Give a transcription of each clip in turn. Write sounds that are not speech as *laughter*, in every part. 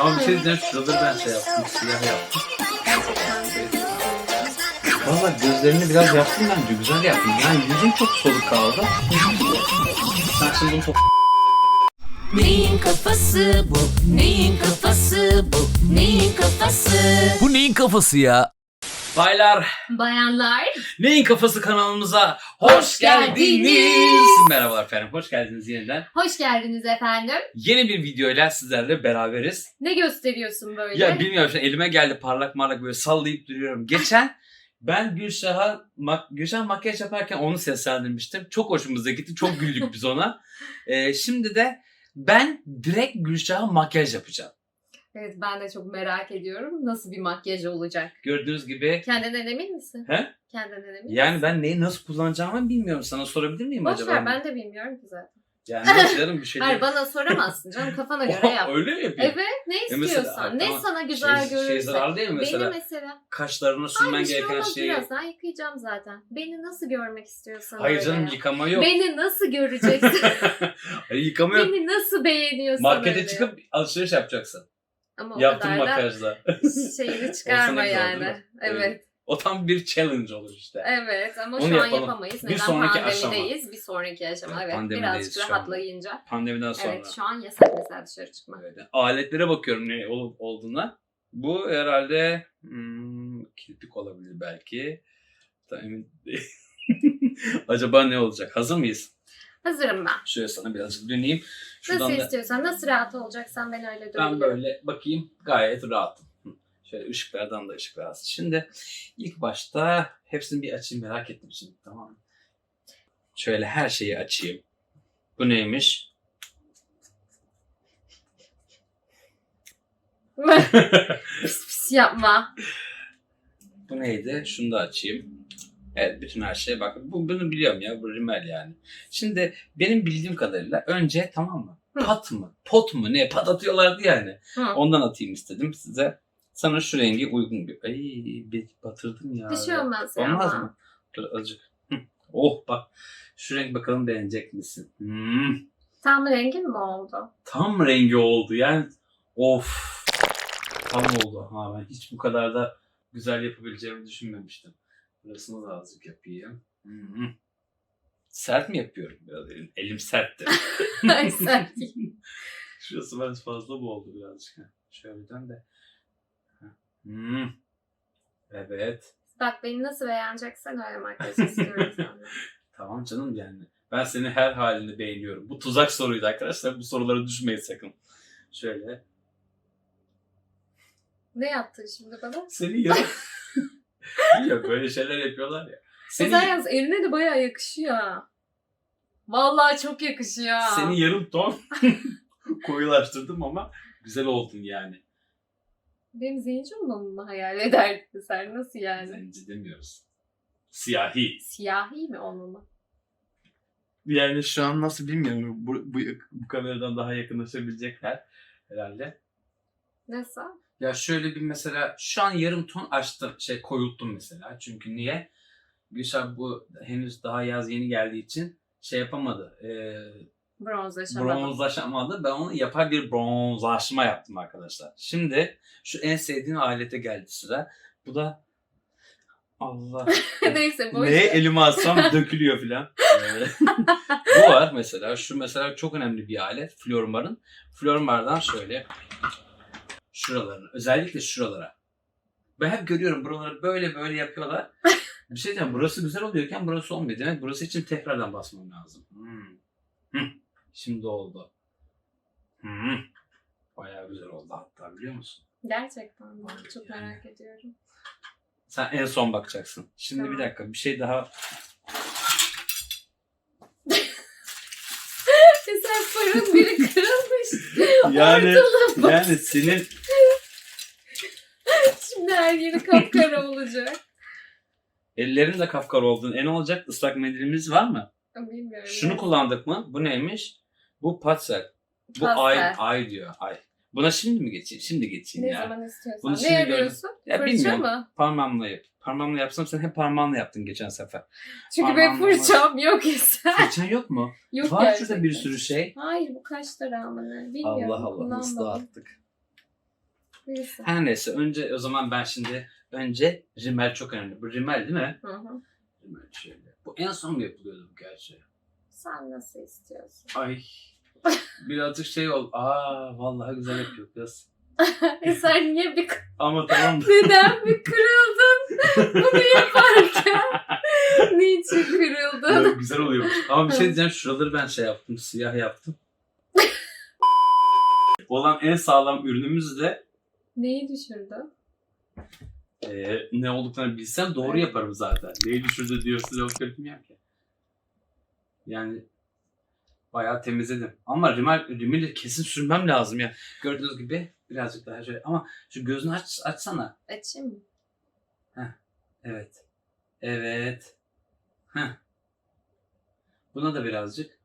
Ama bir şey diyeceğim şuraları ben şey yaptım. Siyah yaptım. Valla gözlerini biraz yaptım bence. Güzel yaptım. Yani yüzün çok soluk kaldı. Sen şimdi bunu top... Neyin kafası bu? Neyin kafası bu? Neyin kafası? Bu neyin kafası ya? Baylar, Bayanlar. Neyin Kafası kanalımıza hoş, geldiniz. Merhabalar efendim, hoş geldiniz yeniden. Hoş geldiniz efendim. Yeni bir videoyla sizlerle beraberiz. Ne gösteriyorsun böyle? Ya bilmiyorum elime geldi parlak parlak böyle sallayıp duruyorum. Geçen ben Gülşah'a mak Gülşah makyaj yaparken onu seslendirmiştim. Çok hoşumuza gitti. Çok güldük biz ona. *laughs* Ee, şimdi de ben direkt Gülşah'a makyaj yapacağım. Evet ben de çok merak ediyorum. Nasıl bir makyaj olacak? Gördüğünüz gibi Kendinden emin misin? He? Kendinden emin misin? yani ben neyi nasıl kullanacağımı bilmiyorum. Sana sorabilir miyim Boş acaba? ver ben de bilmiyorum ki zaten. Yani canım bir şey *laughs* Hayır bana soramazsın canım kafana göre yap. Öyle mi yapayım? Evet ne Ya mesela, istiyorsan. ne tamam, sana güzel şey, görürse. şey zararlı değil mi mesela? Beni mesela. Kaşlarına sürmen bir şey gereken olmaz şeyi. birazdan yıkayacağım zaten. Beni nasıl görmek istiyorsan Hayır öyle canım yap. yıkama yok. Beni nasıl göreceksin? *laughs* Hayır yıkama yok. Beni nasıl beğeniyorsan Markete öyle çıkıp alışveriş yapacaksın. Ama o Yaptığın kadar da makyajla. *laughs* şeyini çıkarma güzel değil yani. mi? Evet. O tam bir challenge olur işte. Evet ama Onu şu an yapalım. yapamayız. Bir Neden sonraki pandemideyiz? Bir sonraki aşama. Evet, pandemideyiz Birazcık şu an. rahatlayınca. Pandemiden sonra. Evet şu an yasak mesela dışarı çıkmak. Öyle. Aletlere bakıyorum ne olup olduğuna. Bu herhalde hmm, kirpik olabilir belki. Tam emin değilim. Acaba ne olacak? Hazır mıyız? Hazırım ben. Şöyle sana birazcık döneyim. Şuradan Nasıl da istiyorsan, nasıl rahat olacaksan ben öyle ben durayım. böyle bakayım gayet rahatım. Şöyle ışıklardan da ışık alsın. Şimdi ilk başta hepsini bir açayım merak ettim şimdi tamam mı? Şöyle her şeyi açayım. Bu neymiş? *laughs* pis pis yapma. Bu neydi? Şunu da açayım. Evet bütün her şeye bak. Bu, bunu biliyorum ya. Bu rimel yani. Şimdi benim bildiğim kadarıyla önce tamam mı? Hı. Pat mı? Pot mu? Ne? Pat atıyorlardı yani. Hı. Ondan atayım istedim size. Sana şu rengi uygun bir... Ay bir batırdım ya. Bir şey olmaz ya Olmaz ama. mı? Dur azıcık. Hı. Oh bak. Şu renk bakalım beğenecek misin? Hmm. Tam rengin mi oldu? Tam rengi oldu yani. Of. Tam oldu. Ha ben hiç bu kadar da güzel yapabileceğimi düşünmemiştim. Burasını da azıcık yapayım. Hı hı. Sert mi yapıyorum biraz elim? Elim sertti. *laughs* Ay değil. *laughs* Şurası biraz fazla mı oldu birazcık? Şöyle dön de. Hmm. Evet. Bak beni nasıl beğeneceksen öyle makyaj istiyorum senden. *laughs* Tamam canım yani. Ben seni her halini beğeniyorum. Bu tuzak soruydu arkadaşlar. Bu sorulara düşmeyin sakın. Şöyle. Ne yaptın şimdi bana? Seni yarım... *laughs* ya böyle şeyler yapıyorlar ya. Seni, Sen yalnız eline de bayağı yakışıyor. Vallahi çok yakışıyor. seni yarım ton *laughs* koyulaştırdım ama güzel oldun yani. Benim zenci olmamı mı hayal ederdin sen? Nasıl yani? Zenci demiyoruz. Siyahi. Siyahi mi olmamı? Yani şu an nasıl bilmiyorum. Bu, bu, bu kameradan daha yakınlaşabilecekler herhalde. Nasıl? Ya şöyle bir mesela şu an yarım ton açtım. Şey koyulttum mesela. Çünkü niye? Gülşah bu henüz daha yaz yeni geldiği için şey yapamadı. Ee, Bronzlaşamadım. bronzlaşamadı. Ben onu yapay bir bronzlaşma yaptım arkadaşlar. Şimdi şu en sevdiğim alete geldi sıra. Bu da Allah. *laughs* Neyse boş Neye elime alsam *laughs* dökülüyor filan. *laughs* Bu var mesela. Şu mesela çok önemli bir alet. Flormar'ın. Flormar'dan şöyle şuralarına. Özellikle şuralara. Ben hep görüyorum buraları böyle böyle yapıyorlar. *laughs* Bir şey diyeceğim. Burası güzel oluyorken burası olmuyor. Demek burası için tekrardan basmam lazım. Hmm. Şimdi oldu. Hmm. Bayağı güzel oldu hatta biliyor musun? Gerçekten mi? Çok Yani. merak ediyorum. Sen en son bakacaksın. Şimdi Tamam. bir dakika bir şey daha Biri kırılmış. Yani- bak. yani senin Şimdi her yeri kapkara olacak. ellerin de kapkara olduğun en olacak ıslak mendilimiz var mı? Bilmiyorum. Şunu kullandık mı? Bu neymiş? Bu patsel. Bu Pastel. ay ay diyor. Ay. Buna şimdi mi geçeyim? Şimdi geçeyim Ne ya. zaman istiyorsan. Bunu ne gördüm. arıyorsun? Ya Fırça bilmiyorum. mı? Parmağımla yap. Parmağımla yapsam sen hep parmağınla yaptın geçen sefer. Çünkü benim Parmağımla- fırçam yok ise. Fırçan yok mu? *laughs* yok Var gerçekten. şurada bir sürü şey. Hayır bu kaç lira ama ne? Bilmiyorum. Allah Allah nasıl kullanmadım. dağıttık. Neyse. Her neyse önce o zaman ben şimdi önce rimel çok önemli. Bu rimel değil mi? Hı hı. Rimel şöyle. Bu en son mu yapılıyordu bu gerçi? Sen nasıl istiyorsun? Ay. Birazcık şey ol. Aa vallahi güzel yapıyor kız. e *laughs* sen niye bir Ama tamam da. *laughs* neden bir kırıldın bunu yaparken? *laughs* Niçin kırıldın? Yok, güzel oluyormuş. Ama bir şey diyeceğim şuraları ben şey yaptım. Siyah yaptım. Olan en sağlam ürünümüz de Neyi düşürdü? e, ne olduklarını bilsem doğru yaparım zaten. Neyi düşürdü diyor size o bilmiyorum ki. Yani bayağı temizledim. Ama rimel, rimeli kesin sürmem lazım ya. Gördüğünüz gibi birazcık daha şöyle. Ama şu gözünü aç, açsana. Açayım mı? Evet. Evet. Heh. Buna da birazcık.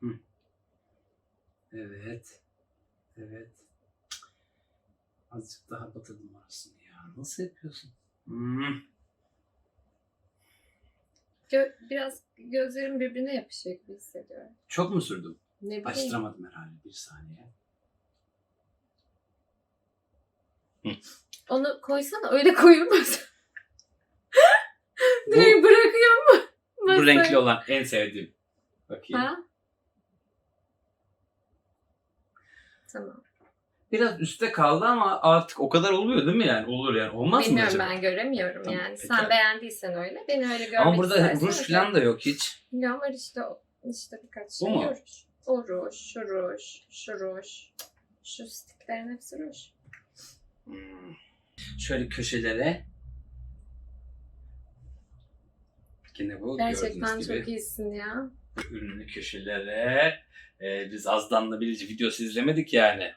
Hı. Evet. Evet. Azıcık daha batırdım arasını ya. Nasıl yapıyorsun? Hmm. Gö- biraz gözlerim birbirine yapışıyor gibi hissediyorum. Çok mu sürdüm? Ne bileyim. Açtıramadım herhalde bir saniye. Onu koysana öyle koyulmaz. Bu, Direkt bırakıyor mu? bu renkli olan en sevdiğim. Bakayım. Ha? Tamam. Biraz üstte kaldı ama artık o kadar oluyor değil mi yani? Olur yani. Olmaz mı Bilmiyorum acaba? ben göremiyorum Tamam, yani. peki. Sen beğendiysen öyle. Beni öyle görmek Ama burada istersen ruj öyle. falan da yok hiç. Ya var işte o- işte birkaç Bu şey. mu? Ruj. O ruj, şu ruj, şu ruj. Şu stiklerin hepsi ruj. Hmm. Şöyle köşelere. Yine bu Gerçekten gördüğünüz gibi çok iyisin ya. ürünlü köşelere. Ee, biz azdanla bilici videosu izlemedik yani.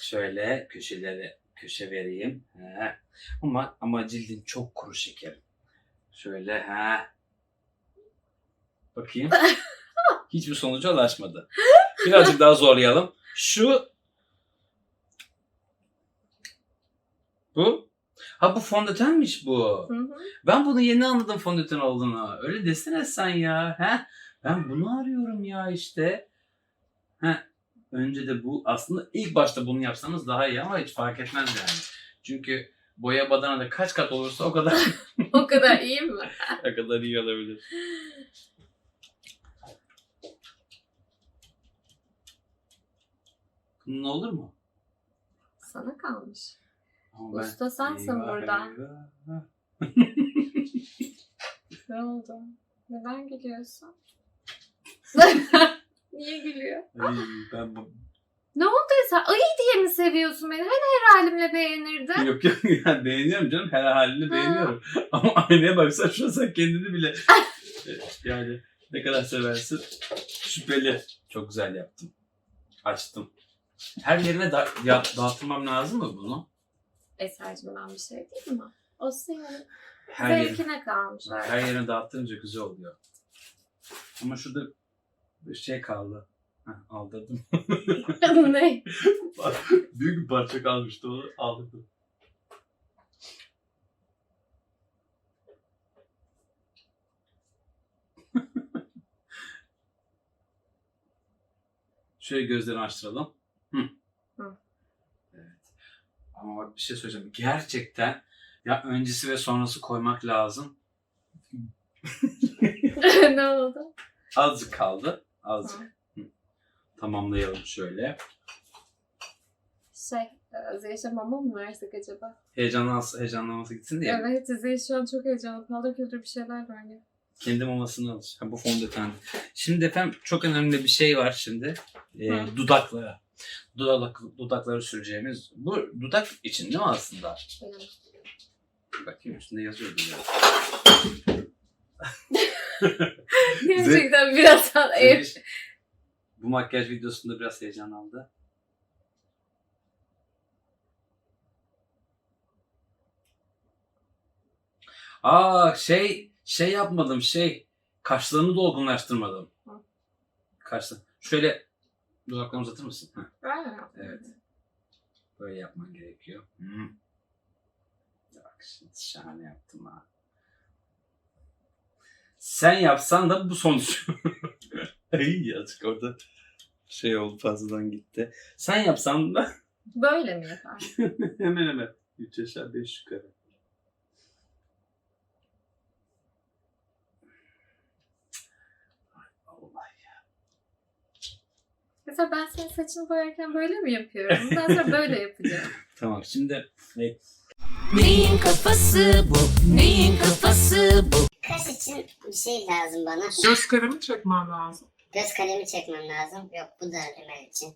Şöyle köşelere köşe vereyim. He. Ama ama cildin çok kuru şekerim. Şöyle ha. Bakayım. *laughs* Hiçbir sonuca ulaşmadı. Birazcık daha zorlayalım. Şu bu. Ha bu fondötenmiş bu. Hı hı. Ben bunu yeni anladım fondöten olduğunu. Öyle desene sen ya. He? Ben bunu arıyorum ya işte. He. Önce de bu aslında ilk başta bunu yapsanız daha iyi ama hiç fark etmez yani. Çünkü boya badana kaç kat olursa o kadar *laughs* o kadar iyi mi? o kadar iyi olabilir. Bunun olur mu? Sana kalmış. Ama Usta sensin Eyvah, burada. eyvah. *laughs* Ne oldu? Neden gülüyorsun? *laughs* Niye gülüyor? Ay, ben bu... Ne oldu sen? Ayı diye mi seviyorsun beni? Hani her halimle beğenirdin? Yok yok *laughs* yani beğeniyorum canım her halini Ha. beğeniyorum. *laughs* Ama aynaya baksan şu an sen kendini bile *laughs* yani ne kadar seversin şüpheli. Çok güzel yaptım. Açtım. Her yerine da ya, dağıtmam lazım mı bunu? Eser'cim ben bir şey değil mi? O senin Her, yeri, zevkine kalmış artık. her yerine dağıttırınca güzel oluyor. Ama şurada şey kaldı. Heh, aldırdım. *laughs* ne? *laughs* Büyük bir parça kalmıştı onu aldırdım. *laughs* Şöyle gözlerini açtıralım. Hı. Hı. Evet. Ama bak bir şey söyleyeceğim. Gerçekten ya öncesi ve sonrası koymak lazım. ne oldu? Azıcık kaldı. Azıcık. Hı. Tamamlayalım şöyle. Şey, Zeyşe mama mı versek acaba? Heyecanlanması, heyecanlanması gitsin diye. Evet, Zeyşe şu an çok heyecanlı. Paldır küldür bir şeyler böyle. Kendi mamasını alır. Ha, bu fondöten. Şimdi efendim çok önemli bir şey var şimdi. Ee, Hı. dudaklara. Dudak, dudakları süreceğimiz. Bu dudak için değil mi aslında? Benim. Bakayım üstünde yazıyordu ya. *laughs* *laughs* Gerçekten biraz ev. Bu makyaj videosunda biraz heyecanlandı. Aa şey şey yapmadım şey kaşlarını dolgunlaştırmadım. Hı. Kaşlar. Şöyle dudaklarını uzatır mısın? Mı? evet. Böyle yapman gerekiyor. Hmm. Bak şimdi şahane yaptım ha. Sen yapsan da bu sonuç. Ay yazık orada şey oldu fazladan gitti. Sen yapsan da *laughs* Böyle mi yapar? *laughs* hemen hemen. 3 aşağı 5 yukarı. Ay, Allah ya. Mesela ben senin saçını boyarken böyle mi yapıyorum? Bundan sonra böyle yapacağım. *laughs* Tamam şimdi ne? Neyin kafası bu? Neyin kafası bu? Kaş için bir şey lazım bana. Göz kalemi çekmen lazım. Göz kalemi çekmem lazım. Yok bu da rimel için.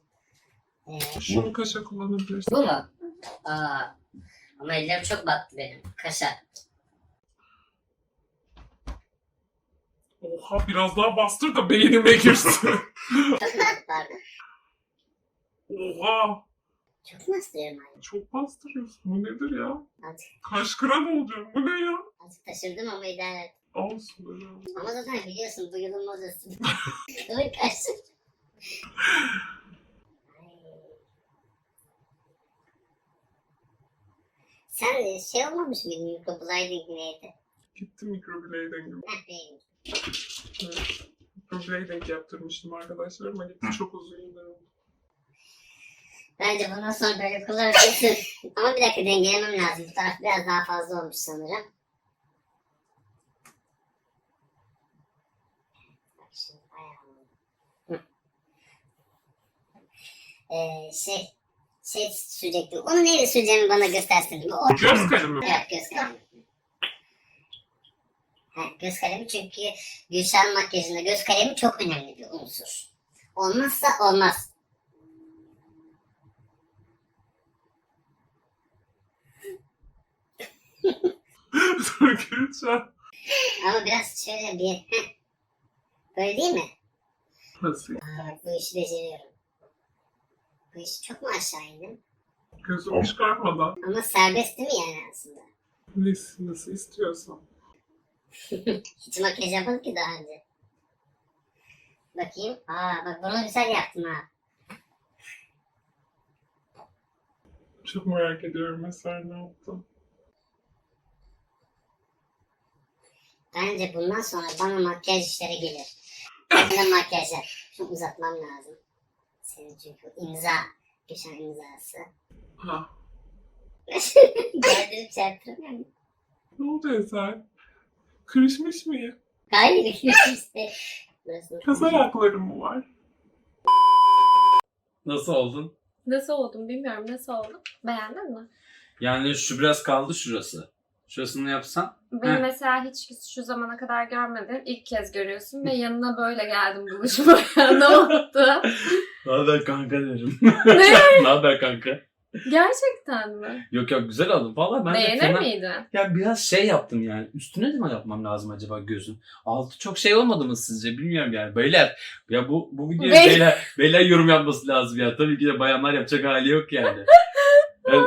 Ee, Şunu kaşa kullanabilirsin. bu mu? Aa, ama ellerim çok battı benim. Kaşa. Oha biraz daha bastır da beynime girsin. *laughs* Oha Çok mu bastırıyorum abi? çok bastırıyorsun. Bu nedir ya? Azıcık, Kaş kıran olacağım. Bu ne ya? azıcık taşırdım ama idare et. Olsun böyle. olsun. Ama zaten biliyorsun bu yılın modası. *laughs* Dur kaş. Sen şey olmamış mıydın mikroblading neydi? Gitti mikroblading. Heh değilim. Evet. Mikroblading yaptırmıştım arkadaşlarıma. Gitti çok uzun yıllar oldu. Bence bundan sonra böyle kullanırsın. Ama bir dakika dengelemem lazım. Bu taraf biraz daha fazla olmuş sanırım. Ee, şey, şey sürecektim. Onu neyle süreceğimi bana göstersin. O, Göz kalemi mi? evet göz kalemi. Ha, göz kalemi çünkü Gülşah'ın makyajında göz kalemi çok önemli bir unsur. Olmazsa olmaz. *laughs* Dur Gülşen. Ama biraz şöyle bir... Böyle değil mi? Nasıl? Aa, bak bu işi beceriyorum. Bu işi çok mu aşağı indim? Gözümü çıkartmadan. Ama serbest değil mi yani aslında? Nasıl, nasıl istiyorsan. *laughs* Hiç makyaj yapmadım ki daha önce. Bakayım. Aa bak bunu güzel yaptım ha. Çok merak ediyorum mesela ne yaptın. Bence bundan sonra bana makyaj işleri gelir. *laughs* Bana makyajlar. Şunu uzatmam lazım. Senin çünkü imza. Geçen imzası. Ha. *laughs* Gerdirip çarptırmıyor mu? Ne oldu Ezel? Kırışmış mıyım? Hayır işte. Kız ayaklarım mı var? Nasıl oldun? Nasıl oldum bilmiyorum. Nasıl oldum? Beğendin mi? Yani şu biraz kaldı şurası. Şurasını yapsan. Beni Heh. mesela hiç şu zamana kadar görmedin. İlk kez görüyorsun ve yanına böyle geldim buluşmaya. *laughs* ne oldu? Ne haber kanka derim. ne? *laughs* ne haber kanka? Gerçekten mi? Yok yok güzel oldun. Valla ben de Beğenir fena- miydin? Ya biraz şey yaptım yani. Üstüne de mi yapmam lazım acaba gözün? Altı çok şey olmadı mı sizce? Bilmiyorum yani. Beyler ya bu bu videoya Bey- beyler, beyler yorum yapması lazım ya. Tabii ki de bayanlar yapacak hali yok yani. *laughs* Evet.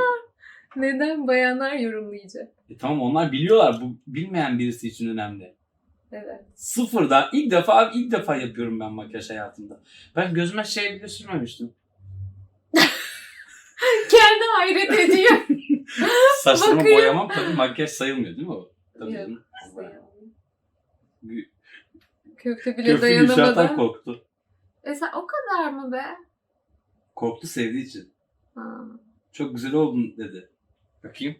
Neden bayanlar yorumlayacak? E tamam onlar biliyorlar. Bu bilmeyen birisi için önemli. Evet. Sıfırdan ilk defa ilk defa yapıyorum ben makyaj hayatımda. Ben gözüme şey bile sürmemiştim. *laughs* Kendi hayret ediyor. *laughs* Saçlarımı Bakayım. boyamam tabii makyaj sayılmıyor değil mi o? Tabii Yok. canım. Köfte bile Köfte Gülşah'tan dayanamadı. korktu. E sen o kadar mı be? Korktu sevdiği için. Ha. Çok güzel oldun dedi. Bakayım.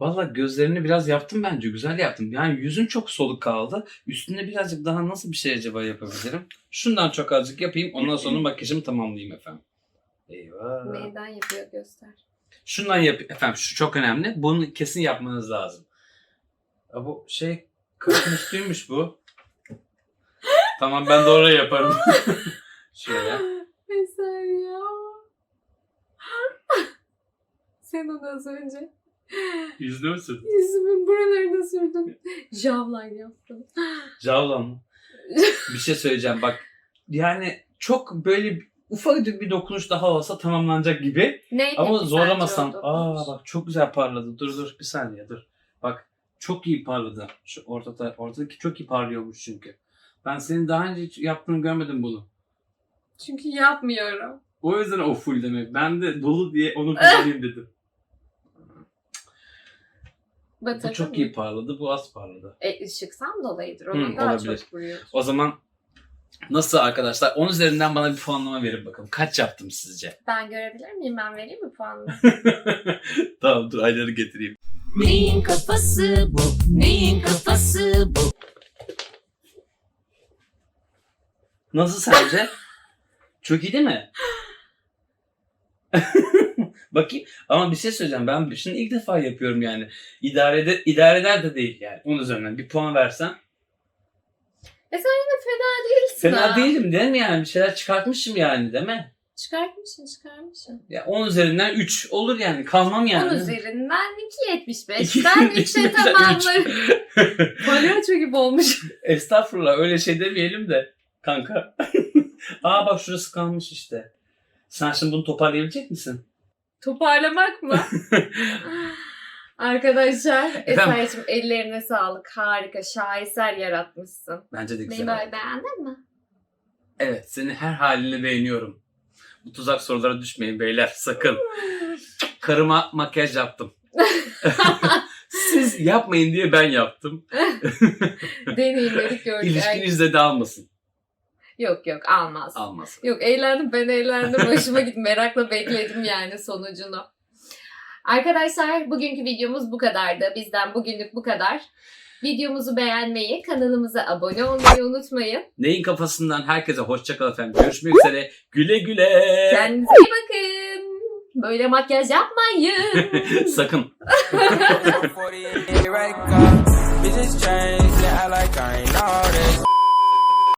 Valla gözlerini biraz yaptım bence. Güzel yaptım. Yani yüzün çok soluk kaldı. Üstüne birazcık daha nasıl bir şey acaba yapabilirim? Şundan çok azıcık yapayım. Ondan sonra makyajımı tamamlayayım efendim. Eyvah. Neyden yapıyor göster. Şundan yap efendim. Şu çok önemli. Bunu kesin yapmanız lazım. Ya bu şey kırkın üstüymüş bu. *laughs* tamam ben de oraya yaparım. *laughs* Şöyle. Eser ya. Sen onu az önce *laughs* Yüzde müsün? yüzümün buralarına sürdün. Javline yaptın. Cavlan *laughs* mı? bir şey söyleyeceğim bak. Yani çok böyle ufacık bir dokunuş daha olsa tamamlanacak gibi. Neydi Ama ki zorlamasam. sence o Aa dokunuş? bak çok güzel parladı. Dur dur bir saniye dur. Bak çok iyi parladı. Şu ortada ortadaki çok iyi parlıyormuş çünkü. Ben senin daha önce hiç yaptığını görmedim bunu. Çünkü yapmıyorum. O yüzden o full demek. Ben de dolu diye onu kullanayım *laughs* dedim. Bu Batırdın çok iyi parladı, bu az parladı. E, ışıksam dolayıdır. Hı, Onun daha olabilir. çok vuruyor. O zaman nasıl arkadaşlar? 10 üzerinden bana bir puanlama verin bakalım. Kaç yaptım sizce? Ben görebilir miyim? Ben vereyim mi puanını? *laughs* tamam dur ayları getireyim. Neyin kafası bu? Neyin kafası bu? Nasıl sence? *laughs* Çok iyi değil mi? *laughs* Bakayım. Ama bir şey söyleyeceğim. Ben şimdi ilk defa yapıyorum yani. İdare, ede, idare eder de değil yani. Onun üzerinden bir puan versen. e sen yine fena değilsin Fena ha. değilim değil mi yani? Bir şeyler çıkartmışım yani değil mi? Çıkartmışsın çıkartmışsın. Ya 10 üzerinden 3 olur yani. Kalmam yani. 10 üzerinden 2.75. İki- ben iki 3'e üzerinden tamamlarım. Palyaço gibi olmuş. Estağfurullah öyle şey demeyelim de kanka. *laughs* Aa bak şurası kalmış işte. Sen şimdi bunu toparlayabilecek misin? Toparlamak mı? *laughs* Arkadaşlar? Esra'cığım ellerine sağlık. Harika, şaheser yaratmışsın. Bence de Beni güzel. böyle beğendin mi? Evet seni her halini beğeniyorum. Bu tuzak sorulara düşmeyin beyler sakın. Karıma makyaj yaptım. *laughs* Siz yapmayın diye ben yaptım. *laughs* Deneyimledik gördük. Ay, İlişkinizde de almasın. Yok yok almaz. Almasın. Yok eğlendim ben eğlendim. Hoşuma gitti. Merakla bekledim yani sonucunu. Arkadaşlar bugünkü videomuz bu kadardı. Bizden bugünlük bu kadar. Videomuzu beğenmeyi, kanalımıza abone olmayı unutmayın. Neyin kafasından herkese hoşçakal efendim. Görüşmek üzere. Güle güle. Kendinize iyi bakın. Böyle makyaj yapmayın. *laughs* Sakın. 40 right car. Bitches change, yeah, I like I ain't all this.